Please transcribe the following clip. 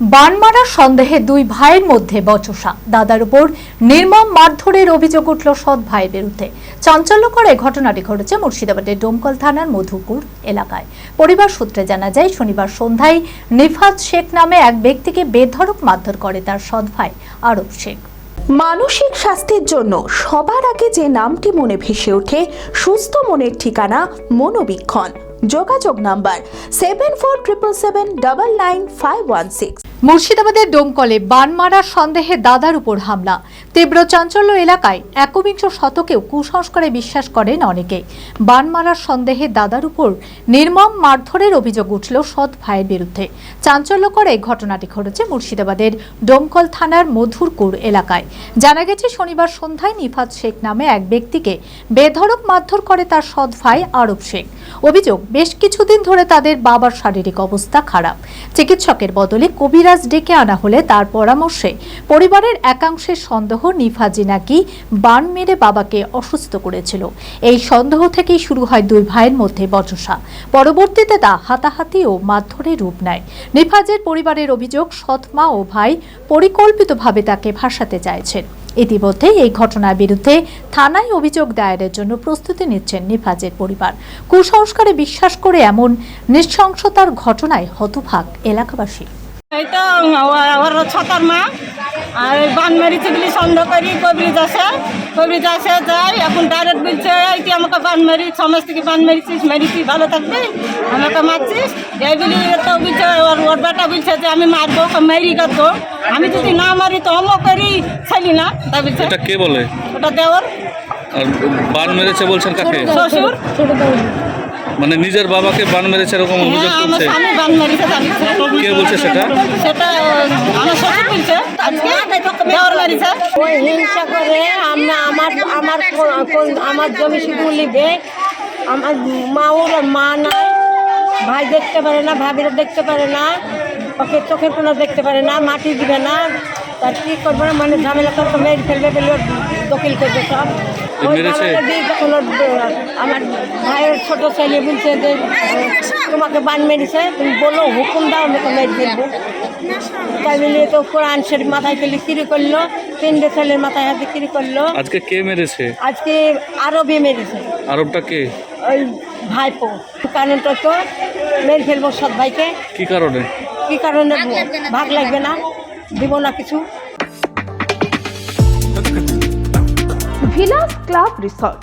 বানমারার সন্দেহে দুই ভাইয়ের মধ্যে বচসা। দাদার উপর নির্মম মারধরের অভিযোগ উঠল সৎ ভাইয়ের বিরুদ্ধে। চাঞ্চল্যকর এই ঘটনাটি ঘটেছে মুর্শিদাবাদের ডোমকল থানার মধুপুর এলাকায়। পরিবার সূত্রে জানা যায়, শনিবার সন্ধ্যায় নিফাত শেখ নামে এক ব্যক্তিকে বেধড়ক মারধর করে তার সৎ ভাই আরব শেখ। মানসিক স্বাস্থ্যের জন্য সবার আগে যে নামটি মনে ভেসে ওঠে, সুস্থ মনের ঠিকানা মনোবীক্ষণ। যোগাযোগ number seven four triple seven double nine five one six মুর্শিদাবাদের ডোমকলে বানমারার সন্দেহে দাদার উপর হামলা। তীব্র চাঞ্চল্য এলাকায় একবিংশ শতকেও কুসংস্কারে বিশ্বাস করেন অনেকেই বানমারার সন্দেহে দাদার উপর নির্মম মারধরের অভিযোগ উঠল সৎ ভাইয়ের বিরুদ্ধে। চাঞ্চল্যকর এই ঘটনাটি ঘটেছে মুর্শিদাবাদের ডোমকল থানার মধুরকুর এলাকায়। জানা গেছে, শনিবার সন্ধ্যায় নিফাত শেখ নামে এক ব্যক্তিকে বেধড়ক মারধর করে তার সৎ ভাই আরব শেখ। অভিযোগ, বেশ কিছুদিন ধরে তাদের বাবার শারীরিক অবস্থা খারাপ। চিকিৎসকের বদলে কবিরাজ ডেকে আনা হলে তার পরামর্শে পরিবারের একাংশের সন্দেহ নিফাজি নাকি বান মেরে বাবাকে অসুস্থ করেছিল। এই সন্দেহ থেকেই শুরু হয় দুই ভাইয়ের মধ্যে বচসা। পরবর্তীতে তা হাতাহাতি ও মারধরে রূপ নেয়। নিফাজের পরিবারের অভিযোগ, সৎ মা ও ভাই পরিকল্পিতভাবে তাকে ভাসাতে চাইছেন। ইতিমধ্যে এই ঘটনার বিরুদ্ধে থানায় অভিযোগ দায়েরের জন্য প্রস্তুতি নিচ্ছেন নিফাজের পরিবার। কুসংস্কারে বিশ্বাস করে এমন নৃশংসতার ঘটনায় হতভাগ এলাকাবাসী। এইটা ওর ছটার মা। আর বান মেরেছে বলে সন্দেহ করি কবিরিজ আসে কবিরিজ আসে যাই এখন ডাইরেক্ট বলছে এই তুই আমাকে বান মেরি সমাজ থেকে বান মেরেছিস মেরেছিস ভালো থাকবি? আমাকে মারছিস? এই বলি তো বলছে ওর ওর বেটা বলছে যে আমি মারবো ওকে মেরি তো আমি যদি না মারি তো অমো করি ছেলি না? তাই বলছে। এটা কে বলে? ওটা দেওয়ার আর বান মেরেছে বলছেন কাকে? শ্বশুর। মানে নিজের বাবাকে বান মেরেছে এরকম অভিযোগ হ্যাঁ আমার করছে? কে বলছে সেটা? সেটা আমার শ্বশুর বলছে আজকে দেওয়ার মেরেছে। ওই হিংসা করে আমরা আমার আমার আমার জমি শুধু নিবে আমার মাওর মা নাই ভাই দেখতে পারে না ভাবিরা দেখতে পারে না ওকে চোখের কোনো দেখতে পারে না মাটি দিবে না। তার কি করবে না? মানে ঝামেলা করতে মেরে ফেলবে ফেলে ওর দখিল করবে সব। আমার ভাইয়ের ছোট ছেলে বলছে যে তোমাকে বান মেরেছে তুমি বলো হুকুম দাও আমি তো মেরে ফেলব তাই মিলিয়ে তো কোরআন শরীফ মাথায় ফেলে কিরি করল তিনটে ছেলের মাথায় হাতে কিরি করল। আজকে কে মেরেছে? আজকে আরও মেরেছে। আরবটা কে? ওই ভাইপো কারণ তো তো মেরে ফেলব সৎ ভাইকে। কি কারণে? কি কারণে? ভাগ লাগবে না। দিব না কিছু। Villus club resort